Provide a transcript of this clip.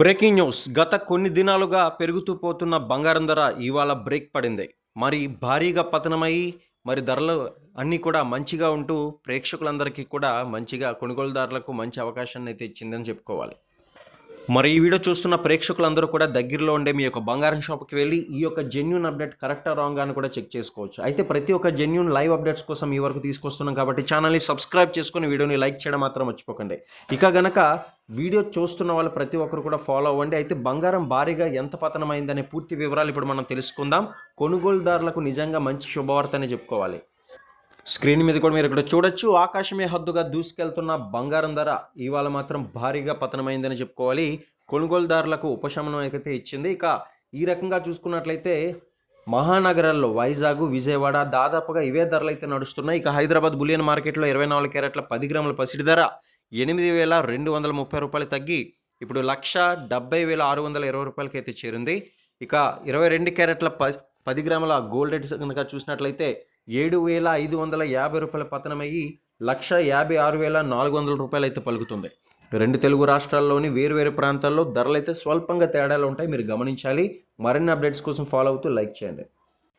Breaking news. గత కొన్ని దినాలుగా పెరుగుతూ పోతున్న బంగారం ధర ఇవాళ బ్రేక్ పడింది. మరి భారీగా పతనమయ్యి మరి ధరలు అన్నీ కూడా మంచిగా ఉంటూ ప్రేక్షకులందరికీ కూడా మంచిగా కొనుగోలుదారులకు మంచి అవకాశాన్ని అయితే ఇచ్చిందని చెప్పుకోవాలి. మరి ఈ వీడియో చూస్తున్న ప్రేక్షకులందరూ కూడా దగ్గరలో ఉండే మీ యొక్క బంగారం షాప్కి వెళ్ళి ఈ యొక్క జెన్యున్ అప్డేట్ కరెక్టా రాంగ్ అని కూడా చెక్ చేసుకోవచ్చు. అయితే ప్రతి ఒక్క జెన్యున్ లైవ్ అప్డేట్స్ కోసం ఈ వరకు తీసుకొస్తున్నాం కాబట్టి ఛానల్ని సబ్స్క్రైబ్ చేసుకుని వీడియోని లైక్ చేయడం మాత్రం మర్చిపోకండి. ఇక గనక వీడియో చూస్తున్న వాళ్ళు ప్రతి ఒక్కరు కూడా ఫాలో అవ్వండి. అయితే బంగారం భారీగా ఎంత పతనమైందనే పూర్తి వివరాలు ఇప్పుడు మనం తెలుసుకుందాం. కొనుగోలుదారులకు నిజంగా మంచి శుభవార్త అని చెప్పుకోవాలి. స్క్రీన్ మీద కూడా మీరు ఇక్కడ చూడొచ్చు. ఆకాశమే హద్దుగా దూసుకెళ్తున్న బంగారం ధర ఇవాళ మాత్రం భారీగా పతనమైందని చెప్పుకోవాలి. కొనుగోలుదారులకు ఉపశమనం అయితే ఇచ్చింది. ఇక ఈ రకంగా చూసుకున్నట్లయితే మహానగరాల్లో వైజాగ్ విజయవాడ దాదాపుగా ఇవే ధరలు అయితే నడుస్తున్నాయి. ఇక హైదరాబాద్ బులియన్ మార్కెట్లో ఇరవై నాలుగు క్యారెట్ల పది గ్రాముల పసిడి ధర ఎనిమిది వేల రెండు వందల ముప్పై రూపాయలు తగ్గి ఇప్పుడు లక్ష డెబ్బై వేల ఆరు వందల ఇరవై రూపాయలకి అయితే చేరింది. ఇక ఇరవై రెండు క్యారెట్ల ప పది గ్రాముల గోల్డ్ రేట్ కనుక చూసినట్లయితే ఏడు వేల ఐదు వందల యాభై రూపాయల పతనమయ్యి లక్ష యాభై ఆరు వేల నాలుగు వందల రూపాయలు అయితే పలుకుతుంది. రెండు తెలుగు రాష్ట్రాల్లోని వేరువేరు ప్రాంతాల్లో ధరలు అయితే స్వల్పంగా తేడాలు ఉంటాయి. మీరు గమనించాలి. మరిన్ని అప్డేట్స్ కోసం ఫాలో అవుతూ లైక్ చేయండి.